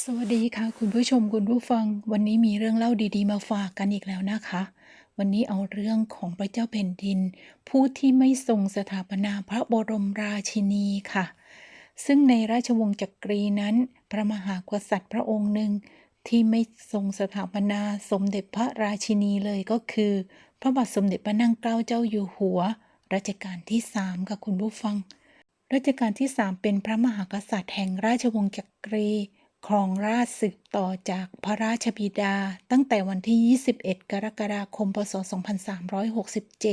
สวัสดีค่ะ คุณผู้ชมคุณผู้ฟัง วันนี้มีเรื่องเล่าดีๆ มาฝากกันอีกแล้วนะคะ วันนี้เอาเรื่องของพระเจ้าแผ่นดิน ผู้ที่ไม่ทรงสถาปนาพระบรมราชินีค่ะ ซึ่งในราชวงศ์จักรีนั้น พระมหากษัตริย์พระองค์หนึ่ง ที่ไม่ทรงสถาปนาสมเด็จพระราชินีเลยก็คือ พระบาทสมเด็จพระนั่งเกล้าเจ้าอยู่หัวรัชกาลที่สามค่ะคุณผู้ฟังรัชกาลที่3เป็นพระมหากษัตริย์แห่งราชวงศ์จักรี ครองราชสืบต่อจากพระราชบิดา ตั้งแต่วันที่ 21 กรกฎาคม พศ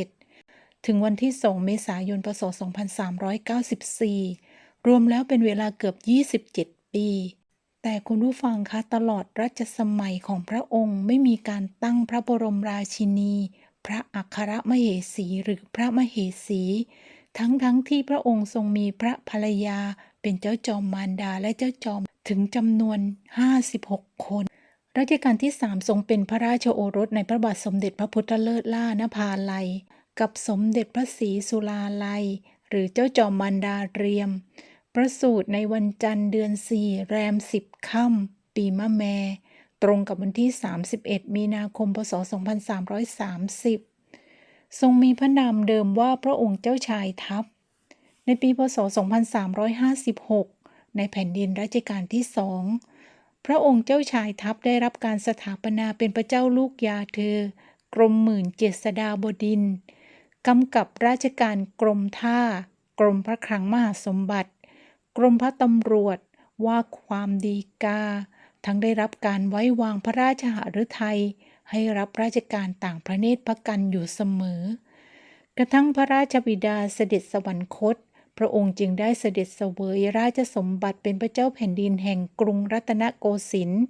2367 ถึงวันที่ 2 เมษายน พศ 2394 รวมแล้วเป็นเวลาเกือบ 27 ปี แต่คุณผู้ฟังคะตลอดรัชสมัยของพระองค์ไม่มีการตั้งพระบรมราชินี พระอัครมเหสีหรือพระมเหสี ทั้งๆทที่พระองค์ทรงมีพระภรรยา เป็นเจ้าจอมมารดาและเจ้าจอมถึงจำนวน 56 คน รัชกาลที่3ทรงเป็นพระราชโอรสในพระบาทสมเด็จพระพุทธเลิศล่านภาลัย กับสมเด็จพระศรีสุราลัย หรือเจ้าจอมมารดาเรียม ประสูติในวันจันทร์เดือน4แรม10ค่ำปีมะแม ตรงกับวันที่ 31 มีนาคม พศ 2330 ทรงมีพระนามเดิมว่าพระองค์เจ้าชายทัพ ในปีพศ 2356 ในแผ่นดินรัชกาลที่สองพระองค์เจ้าชายทัพได้รับการสถาปนาเป็นพระเจ้าลูกยาเธอ กรมหมื่นเจษฎาบดินกำกับราชการกรมท่า กรมพระคลังมหาสมบัติ กรมพระตำรวจ ว่าความดีกา ทั้งได้รับการไว้วางพระราชหฤทัยให้รับราชการต่างประเทศพระกันอยู่เสมอ กระทั่งพระราชบิดาเสด็จสวรรคต พระองค์จึงได้เสด็จเสวยราชสมบัติเป็นพระเจ้าแผ่นดินแห่งกรุงรัตนโกสินทร์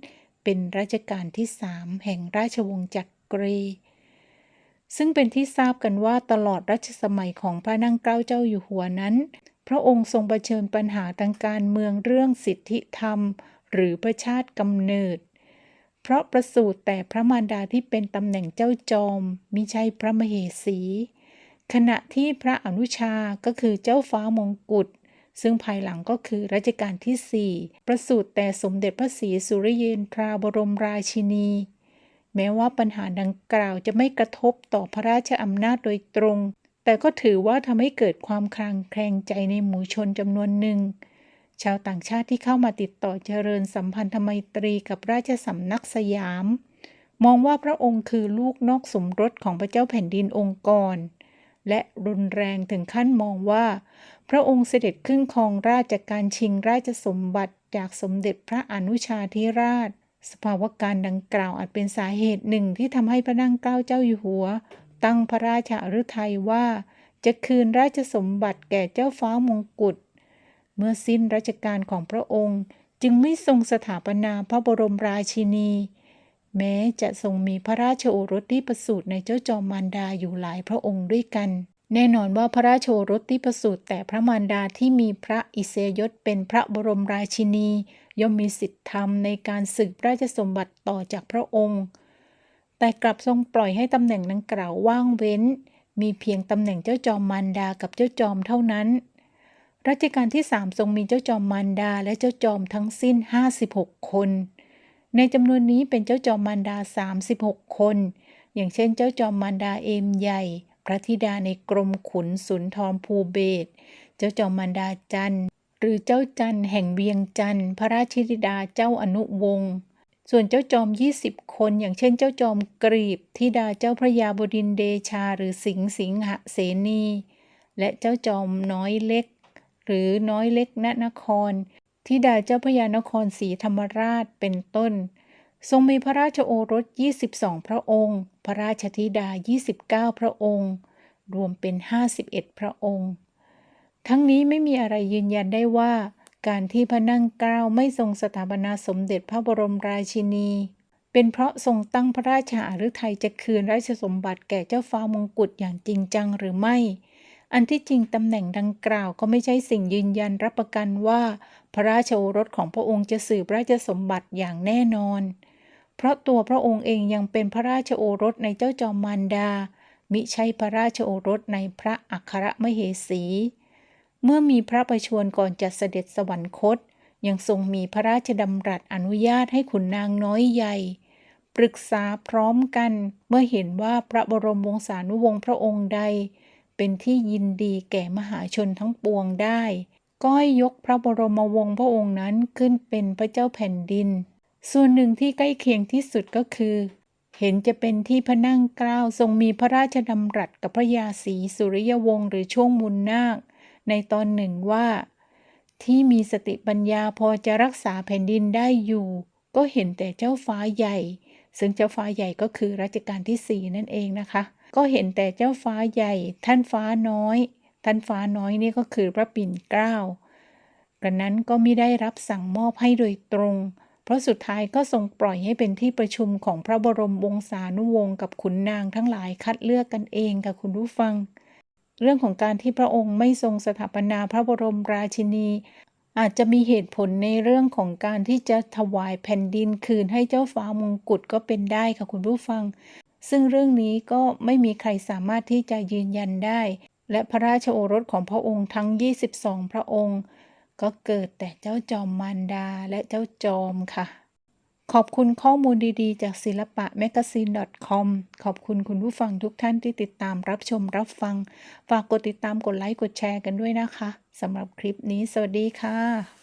เป็นรัชกาลที่สามแห่งราชวงศ์จักรี ซึ่งเป็นที่ทราบกันว่าตลอดรัชสมัยของพระนั่งเกล้าเจ้าอยู่หัวนั้น พระองค์ทรงเผชิญปัญหาทางการเมืองเรื่องสิทธิธรรม หรือประชาติกำเนิด เพราะประสูติแต่พระมารดาที่เป็นตำแหน่งเจ้าจอมมิใช่พระมเหสี ขณะที่พระอนุชาก็คือเจ้าฟ้ามงกุฎซึ่งภายหลังก็คือรัชกาลที่ 4 ประสูติแต่สมเด็จพระศรีสุริเยนทราบรมราชินี แม้ว่าปัญหาดังกล่าวจะไม่กระทบต่อพระราชอำนาจโดยตรง แต่ก็ถือว่าทำให้เกิดความคลางแคลงใจในหมู่ชนจำนวนหนึ่ง ชาวต่างชาติที่เข้ามาติดต่อเจริญสัมพันธไมตรีกับราชสำนักสยาม มองว่าพระองค์คือลูกนอกสมรสของพระเจ้าแผ่นดินองค์กร และรุนแรงถึงขั้นมองว่า พระองค์เสด็จขึ้นครองราชจากการชิงราชสมบัติจากสมเด็จพระอนุชาธิราช สภาวะการดังกล่าวอาจเป็นสาเหตุหนึ่งที่ทำให้พระนั่งเกล้าเจ้าอยู่หัว ตั้งพระราชาฤทัยว่า จะคืนราชสมบัติแก่เจ้าฟ้ามงกุฎเมื่อสิ้นรัชกาลของพระองค์จึงไม่ทรงสถาปนาพระบรมราชินี แม้จะทรงมีพระราชโอรสที่ประสูติในเจ้าจอมมารดาอยู่หลายพระองค์ด้วยกัน แน่นอนว่าพระราชโอรสที่ประสูติแต่พระมารดาที่มีพระอิสยยศเป็นพระบรมราชินี ย่อมมีสิทธิธรรมในการสืบราชสมบัติต่อจากพระองค์ แต่กลับทรงปล่อยให้ตำแหน่งดังกล่าวว่างเว้น มีเพียงตำแหน่งเจ้าจอมมารดากับเจ้าจอมเท่านั้นรัชกาลที่3ทรงมีเจ้าจอมมารดาและเจ้าจอมทั้งสิ้น 56 คน ในจำนวนนี้เป็นเจ้าจอมมารดา 36 คน อย่างเช่นเจ้าจอมมารดาเอมใหญ่ พระธิดาในกรมขุนสุนทรภูเบศ เจ้าจอมมารดาจันทร์หรือเจ้าจันทร์แห่งเวียงจันทร์พระราชธิดาเจ้าอนุวงศ์ส่วนเจ้าจอม 20 คน อย่างเช่น เจ้าจอมกรีบธิดาเจ้าพระยาบดินเดชา หรือสิงห์สิงหเสนี และเจ้าจอมน้อยเล็ก หรือน้อยเล็กณนคร ธิดาเจ้าพระยานครศรีธรรมราชเป็นต้น ทรงมีพระราชโอรส 22 พระองค์ พระราชธิดา 29 พระองค์ รวมเป็น 51 พระองค์ ทั้งนี้ไม่มีอะไรยืนยันได้ว่าการที่พระนั่งเกล้าไม่ทรงสถาปนาสมเด็จพระบรมราชินี เป็นเพราะทรงตั้งพระราชาฤทัยจะคืนราชสมบัติแก่เจ้าฟ้ามงกุฎอย่างจริงจังหรือไม่ อันที่จริงตำแหน่งดังกล่าวก็ไม่ใช่สิ่งยืนยันรับประกันว่า พระราชโอรสของพระองค์จะสืบราชสมบัติอย่างแน่นอน เพราะตัวพระองค์เองยังเป็นพระราชโอรสในเจ้าจอมมารดา มิใช่พระราชโอรสในพระอัครมเหสี เมื่อมีพระประชวรก่อนจะเสด็จสวรรคต ยังทรงมีพระราชดำรัสอนุญาตให้ขุนนางน้อยใหญ่ปรึกษาพร้อมกันเมื่อเห็นว่าพระบรมวงศานุวงศ์พระองค์ใด เป็นที่ยินดีแก่มหาชนทั้งปวงได้ก็ให้ยกพระบรมวงศ์พระองค์นั้นขึ้นเป็นพระเจ้าแผ่นดิน ส่วนหนึ่งที่ใกล้เคียงที่สุดก็คือ เห็นจะเป็นที่พระนั่งเกล้าทรงมีพระราชดำรัสกับพระยาศรีสุริยวงศ์หรือช่วงมุนนาค ในตอนหนึ่งว่า ที่มีสติปัญญาพอจะรักษาแผ่นดินได้อยู่ ก็เห็นแต่เจ้าฟ้าใหญ่ ซึ่งเจ้าฟ้าใหญ่ก็คือรัชกาลที่สี่นั่นเองนะคะ ก็เห็นแต่เจ้าฟ้าใหญ่ ท่านฟ้าน้อย ท่านฟ้าน้อยนี่ก็คือพระปิ่นเกล้ากระนั้นก็ไม่ได้รับสั่งมอบให้โดยตรง เพราะสุดท้ายก็ทรงปล่อยให้เป็นที่ประชุมของพระบรมวงศานุวงศ์กับขุนนางทั้งหลายคัดเลือกกันเองค่ะคุณผู้ฟัง เรื่องของการที่พระองค์ไม่ทรงสถาปนาพระบรมราชินี อาจจะมีเหตุผลในเรื่องของการที่จะถวายแผ่นดินคืนให้เจ้าฟ้ามงกุฎก็เป็นได้ค่ะคุณผู้ฟัง ซึ่งเรื่องนี้ก็ไม่มีใครสามารถที่จะยืนยันได้ และพระราชโอรสของพระองค์ทั้ง 22 พระองค์ ก็เกิดแต่เจ้าจอมมารดาและเจ้าจอมค่ะ ขอบคุณข้อมูลดีๆ จากศิลปะ magazine.com ขอบคุณคุณผู้ฟังทุกท่านที่ติดตามรับชมรับฟัง ฝากกดติดตามกดไลค์กดแชร์กันด้วยนะคะสำหรับคลิปนี้ สวัสดีค่ะ